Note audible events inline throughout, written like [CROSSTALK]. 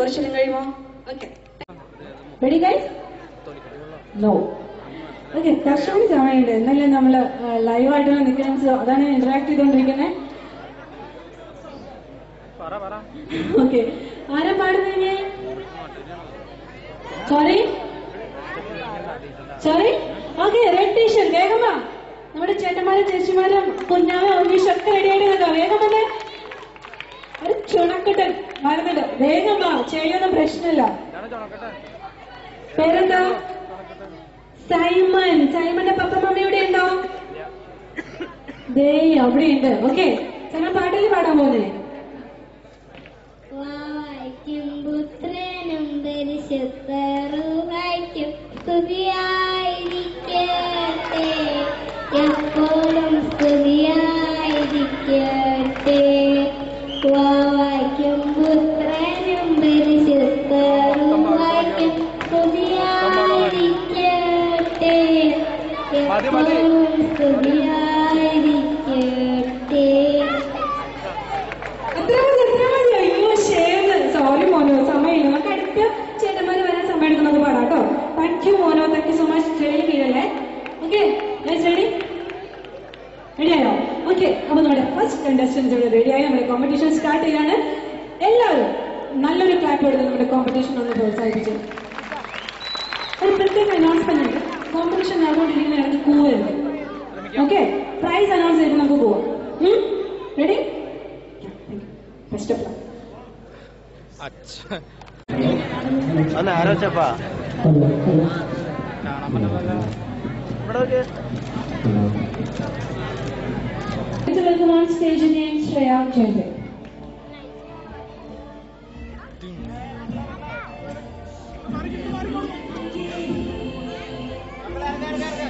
പാട്ടോടി പാടി കുറച്ച് നേരം കഴിയുമോ okay ready guys no okay കുറച്ചുകൂടി സമയമുണ്ട് എന്നല്ലേ നമ്മൾ ലൈവായിട്ടുള്ള നിൽക്കുന്ന അതാണ് ഇന്ററാക്ട് ചെയ്തോണ്ടിരിക്കുന്നത് ഓക്കെ ആരാ പാടുന്നേ sorry sorry okay red T-shirt വേഗമാ നമ്മുടെ ചേട്ടന്മാരും ചേച്ചിമാരും കുഞ്ഞാവും ഒന്നീഷ് ശക്തി റെഡി ആയിട്ട് കേട്ടോ വേഗം വന്നേ. ഒരു ചുണക്കട്ടൻ വരുന്നുണ്ട് വേഗം വാ ചെയ്യുന്ന പ്രശ്നമില്ല. പേരെന്താ? സൈമൺ. സൈമന്റെ പപ്പ ഉണ്ടോ? ദേ അവിടെ ഉണ്ട് ഓക്കെ സൈമൺ പാട്ടിൽ പാടാൻ പോകുന്നേ വായിക്കും പുത്രനും പരിശുദ്ധറുവായിക്കും സ്തുതിയായിരിക്കട്ടെ എടുത്ത് നമ്മുടെ കോമ്പറ്റീഷൻ ഒന്ന് പ്രോത്സാഹിപ്പിച്ചു ഒരു പ്രത്യേക അനൗൺസ്മെന്റ് ഉണ്ട്. കോമ്പറ്റീഷൻ നടന്നുകൊണ്ടിരിക്കുന്ന ഇടയ്ക്ക് കൂവരുത് ഓക്കെ പ്രൈസ് അനൗൺസ് ചെയ്ത് നമുക്ക് പോവാം. റെഡി ബെസ്റ്റ് ഓഫ് അന്ന് ആലോചിച്ചപ്പാ വെൽക്കം ഓൺ സ്റ്റേജ് നെയിം ചേട്ടൻ. മേലേ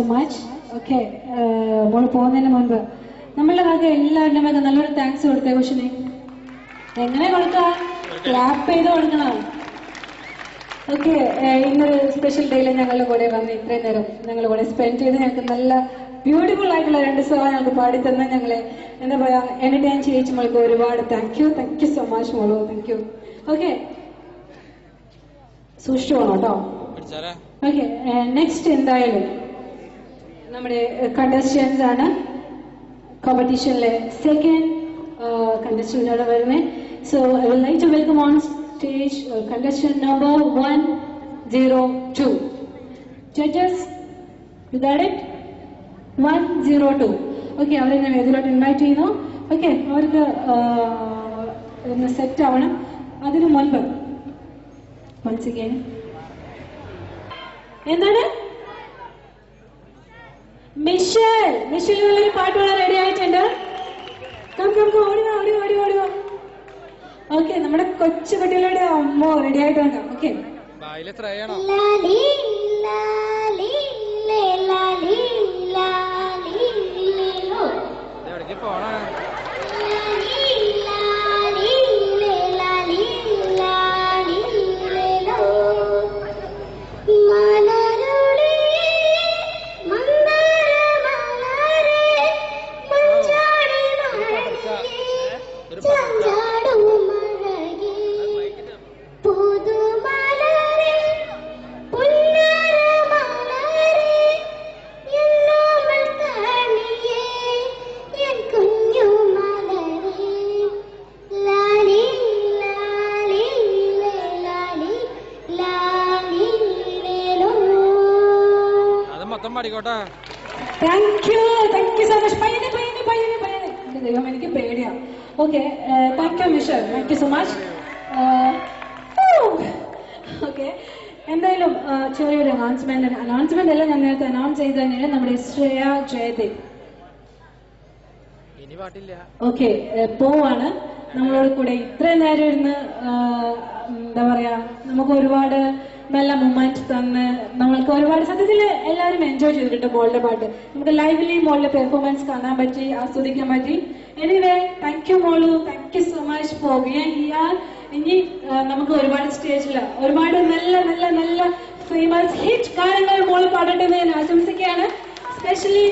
സോ മച്ച് ഓക്കെ മോൾ പോകുന്നതിന് മുൻപ്. നമ്മളുടെ ഭാഗം എല്ലാവരുടെ ഭാഗം നല്ലൊരു താങ്ക്സ് കൊടുത്തേ കുഷിനെ എങ്ങനെ കൊടുക്കാം? ക്ലാപ്പ് ചെയ്ത് കൊടുക്കണം. ഓക്കെ ഇന്നൊരു സ്പെഷ്യൽ ഡേയിൽ ഞങ്ങളുടെ കൂടെ വന്ന് ഇത്രയും നേരം ഞങ്ങളുടെ കൂടെ സ്പെൻഡ് ചെയ്ത് ഞങ്ങൾക്ക് നല്ല ബ്യൂട്ടിഫുൾ ആയിട്ടുള്ള രണ്ട് സോങ് ഞങ്ങൾക്ക് പാടിത്തന്ന് ഞങ്ങളെ എന്താ പറയാ എന്റർടൈൻ ചെയ്യിച്ച് മോൾക്ക് ഒരുപാട് thank you thank you so much മോളു താങ്ക് യു ഓക്കെ സൂക്ഷിച്ചു പോകണം കേട്ടോ. ഓക്കെ നെക്സ്റ്റ് എന്തായാലും നമ്മുടെ കണ്ടസ്റ്റൻസ് ആണ്. കോമ്പറ്റീഷനിലെ സെക്കൻഡ് കണ്ടസ്റ്റന്റ് വരുന്നത് so I will like to welcome on stage contestant number one zero two judges it one zero two okay അവരെ ഞാൻ ഇതിലോട്ട് ഇൻവൈറ്റ് ചെയ്യുന്നു. ഓക്കെ അവർക്ക് ഒന്ന് സെറ്റ് ആവണം. അതിനു മുൻപ് മനസ്സിക്കാൻ എന്താണ്? മിഷൽ മിഷലിനുള്ള ഒരു പാട്ട് വളരെ റെഡി ആയിട്ടുണ്ട്. കം കം കം ഓടി വാ ഓടി വാ, ഓടി വാ, ഓടി വാ ഓക്കെ നമ്മുടെ കൊച്ചു കുട്ടികളുടെ അമ്മ റെഡി ആയിട്ടുണ്ട്. ഓക്കെ ബായിലെത്രയാണോ? പാടിക്കോട്ടെ thank you thank you so much പയ്യനെ പയ്യനെ പയ്യനെ പയ്യനെ. എന്റെ ദൈവം എനിക്ക് പേടിയാ. Okay thank you Michelle thank you so much okay എന്തായാലും ചെറിയൊരു അനൗൺസ്മെന്റ് അനൗൺസ്മെന്റ് അല്ല ഞാൻ നേരത്തെ അനൗൺസ് ചെയ്ത് തന്നെയാണ് നമ്മുടെ ശ്രേയ ജയദേവ് ഓക്കെ പോവാണ്. നമ്മളോട് കൂടെ ഇത്രയും നേരം ഇരുന്ന് എന്താ പറയാ നമുക്ക് ഒരുപാട് നല്ല മൊമെന്റ് തന്ന് നമ്മൾക്ക് ഒരുപാട് സത്യത്തിൽ എല്ലാവരും എൻജോയ് ചെയ്തിട്ടുണ്ട് മോളുടെ പാട്ട്. നമുക്ക് ലൈവിലി മോളുടെ പെർഫോമൻസ് കാണാൻ പറ്റി ആസ്വദിക്കാൻ പറ്റി. എനിവേ താങ്ക് യു മോളു. Thank you so much for here ഇനി നമുക്ക് ഒരുപാട് സ്റ്റേജിൽ ഒരുപാട് നല്ല നല്ല നല്ല ഫേമസ് ഹിറ്റ് ഗാനങ്ങൾ മോൾ പാടട്ടെ എന്ന് ഞാൻ ആശംസിക്കുകയാണ്. സ്പെഷ്യലി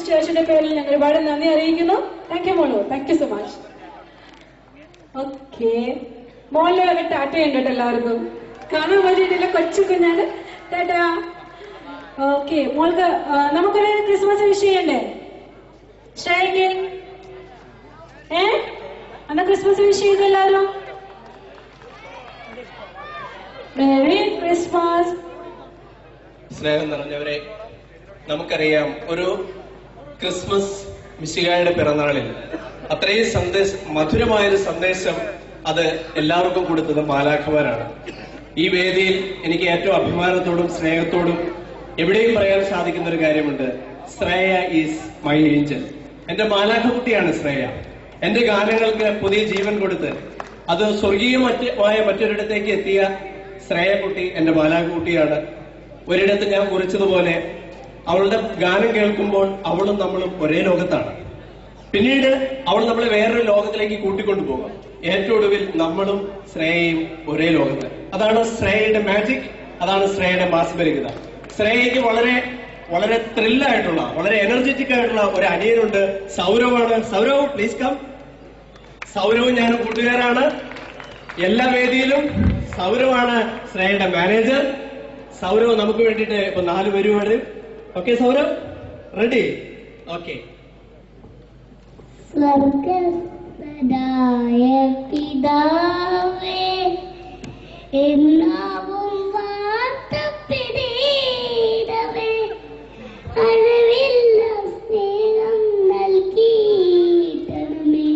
സ്റ്റേജിന്റെ പേരിൽ ഞങ്ങൾ ഒരുപാട് നന്ദി അറിയിക്കുന്നു. താങ്ക് യു മോളു. Thank you so much okay മോളിലെ tata ടാറ്റയുണ്ട് എല്ലാവർക്കും. കാണാൻ പറ്റിയിട്ടില്ല കൊച്ചു കുഞ്ഞാണ് ടാറ്റാ ഓക്കെ മോൾക്ക് നമുക്കൊരു ക്രിസ്മസ് വിഷ് ചെയ്യണ്ടേ? ശ്രേയക്ക് ഏ? അന്ന് ക്രിസ്മസ് വിഷ് ചെയ്തു എല്ലാവരും? മേരി ക്രിസ്മസ് സ്നേഹം നിറഞ്ഞവരെ നമുക്കറിയാം ഒരു ക്രിസ്മസ് മിശികായുടെ പിറന്നാളിൽ അത്രയും സന്ദേശം മധുരമായൊരു സന്ദേശം അത് എല്ലാവർക്കും കൊടുത്തത് മാലാഖമാരാണ്. ഈ വേദിയിൽ എനിക്ക് ഏറ്റവും അഭിമാനത്തോടും സ്നേഹത്തോടും എവിടെയും പറയാൻ സാധിക്കുന്ന ഒരു കാര്യമുണ്ട്. Shreya is my angel. എന്റെ മാലാഖകുട്ടിയാണ് ശ്രേയ. എന്റെ ഗാനങ്ങൾക്ക് പുതിയ ജീവൻ കൊടുത്ത് അത് സ്വർഗീയമായ മറ്റൊരിടത്തേക്ക് എത്തിയ ശ്രേയക്കുട്ടി എന്റെ മാലാഖകുട്ടിയാണ് ഒരിടത്ത് ഞാൻ കുറിച്ചതുപോലെ അവളുടെ ഗാനം കേൾക്കുമ്പോൾ അവളും നമ്മളും ഒരേ ലോകത്താണ്. പിന്നീട് അവൾ നമ്മളെ വേറൊരു ലോകത്തിലേക്ക് കൂട്ടിക്കൊണ്ടു പോകാം ഏറ്റവും ഒടുവിൽ നമ്മളും ശ്രേയയും ഒരേ ലോകത്ത്. അതാണ് ശ്രേയയുടെ മാജിക് അതാണ് ശ്രേയയുടെ മാസ്മരികത ശ്രേയയ്ക്ക് വളരെ വളരെ ത്രില്ലായിട്ടുള്ള വളരെ എനർജറ്റിക് ആയിട്ടുള്ള ഒരു അനിയനുണ്ട് സൗരവാണ്. സൗരവ് പ്ലീസ് കം സൗരവും ഞാനും കൂട്ടുകാരാണ്. എല്ലാ വേദിയിലും സൗരവാണ് ശ്രേയയുടെ മാനേജർ സൗരവ് നമുക്ക് വേണ്ടിയിട്ട് ഇപ്പൊ നാല് പേരുമാണ് ഓക്കെ സൗരവ്? റെഡി ഓക്കെ സ്വർഗസ്ഥനായ പിതാവേ എല്ലാവും വാർത്തപ്പെടേടവേ അളവില്ല സ്നേഹം നൽകിയിടണമേ.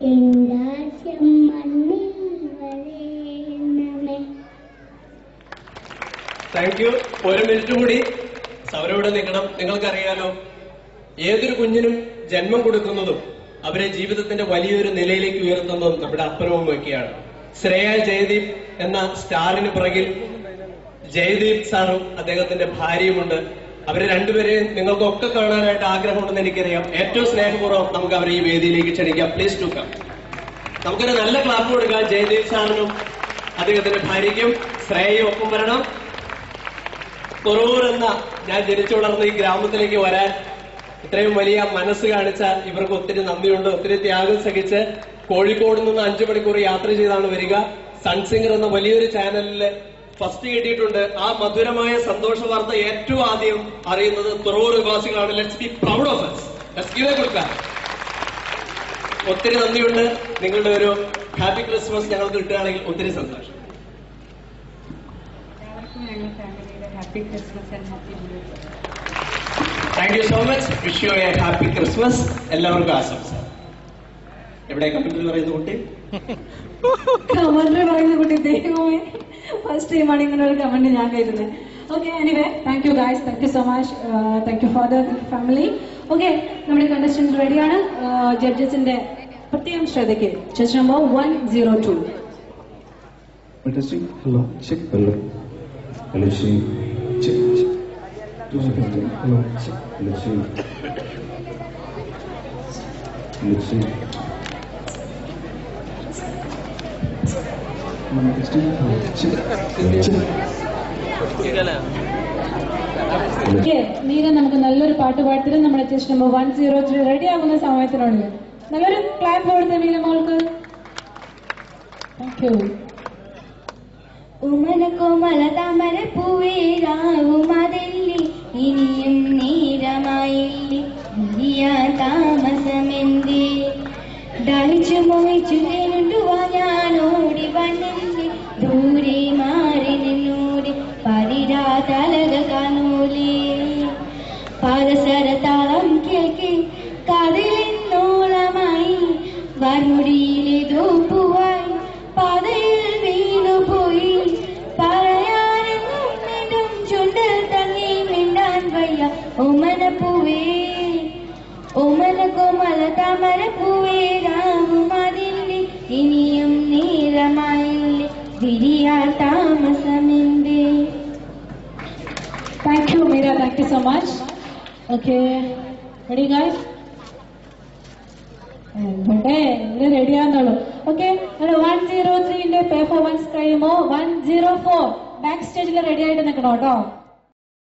എന്താശം മണ്ണിൽ വരേണമേ. താങ്ക് യു ഒരു മിനിറ്റ് കൂടി. സൗരവിടെ നിൽക്കണം. നിങ്ങൾക്കറിയാലോ ഏതൊരു കുഞ്ഞിനും ജന്മം കൊടുക്കുന്നതും അവരെ ജീവിതത്തിന്റെ വലിയൊരു നിലയിലേക്ക് ഉയർത്തുന്നതും നമ്മുടെ അപ്പുറവും ഒക്കെയാണ്. ശ്രേയ ജയദീപ് എന്ന സ്റ്റാറിന് പിറകിൽ ജയദീപ് സാറും അദ്ദേഹത്തിന്റെ ഭാര്യയുമുണ്ട്. അവരെ രണ്ടുപേരെയും നിങ്ങൾക്കൊക്കെ കാണാനായിട്ട് ആഗ്രഹമുണ്ടെന്ന് എനിക്കറിയാം. ഏറ്റവും സ്നേഹപൂർവം നമുക്ക് അവരെ ഈ വേദിയിലേക്ക് ക്ഷണിക്കാം. പ്ലീസ് ടു കം നമുക്കൊരു നല്ല ക്ലാപ്പ് കൊടുക്കാം. ജയദീപ് സാറിനും അദ്ദേഹത്തിന്റെ ഭാര്യയ്ക്കും ശ്രേയയും ഒപ്പം വരണം. കുറൂർ എന്ന ഞാൻ ജനിച്ചു വളർന്ന ഈ ഗ്രാമത്തിലേക്ക് വരാൻ ഇത്രയും വലിയ മനസ്സ് കാണിച്ച ഇവർക്ക് ഒത്തിരി നന്ദിയുണ്ട്. ഒത്തിരി ത്യാഗം സഹിച്ച് കോഴിക്കോട് നിന്ന് അഞ്ചു മണിക്കൂർ യാത്ര ചെയ്താണ് വരിക. സൺസിംഗർ എന്ന വലിയൊരു ചാനലിൽ ഫസ്റ്റ് കിട്ടിയിട്ടുണ്ട്. ആ മധുരമായ സന്തോഷ വാർത്ത ഏറ്റവും ആദ്യം അറിയുന്നത് Thuravoor നിവാസികളാണ് let's be proud of us. Let's give ഒത്തിരി നന്ദിയുണ്ട്. നിങ്ങളുടെ ഒരു ഹാപ്പി ക്രിസ്മസ് ഞങ്ങൾക്ക് കിട്ടുകയാണെങ്കിൽ ഒത്തിരി സന്തോഷം. Happy Christmas and happy thank you so much wish you a happy Christmas എല്ലാവർക്കും ആശംസ എവിടെ കമ്പ്യൂട്ടറിൽ പറയുന്ന കുട്ടി? [LAUGHS] കമന്റ് പറയുന്ന കുട്ടി. ദൈവമേ. ഫസ്റ്റ് ടൈമാണ് ഇങ്ങനെ ഒരു കമന്റ് ഞാൻ കരുതുന്നത് okay anyway thank you guys thank you so much thank you for the family okay നമ്മുടെ കണ്ടസ്റ്റന്റ് റെഡിയാണ് ജഡ്ജസിന്റെ പ്രത്യേകം ശ്രദ്ധയ്ക്ക്. Judge number one zero two hello Hello. Check. Hello. Neera നമുക്ക് നല്ലൊരു പാട്ട് പാടത്തിലും നമ്മുടെ judge number one zero three ready ആകുന്ന സമയത്തിനുള്ളിൽ നല്ലൊരു ക്ലാപ്പ് കൊടുത്ത നീല മോൾക്ക്. താങ്ക് കോമല താമര പൂവേരാവുമതെല്ലി മിണ്ടാൻ വയ്യ ഓമന പൂവേ ഓമന കോമല താമര പൂവേ രാവുമതില്ലേ ഇനിയും നീരമായില്ലേ വിരിയാ താമസമെന്തേ thank you Meera thank you so much okay ready guys എവിടെ എല്ലാം റെഡിയാന്നുള്ളൂ ഓക്കെ വൺ സീറോ ത്രീന്റെ പെർഫോമൻസ് കഴിയുമ്പോ വൺ സീറോ ഫോർ ബാക്ക് സ്റ്റേജിൽ റെഡി ആയിട്ട് നിൽക്കണം കേട്ടോ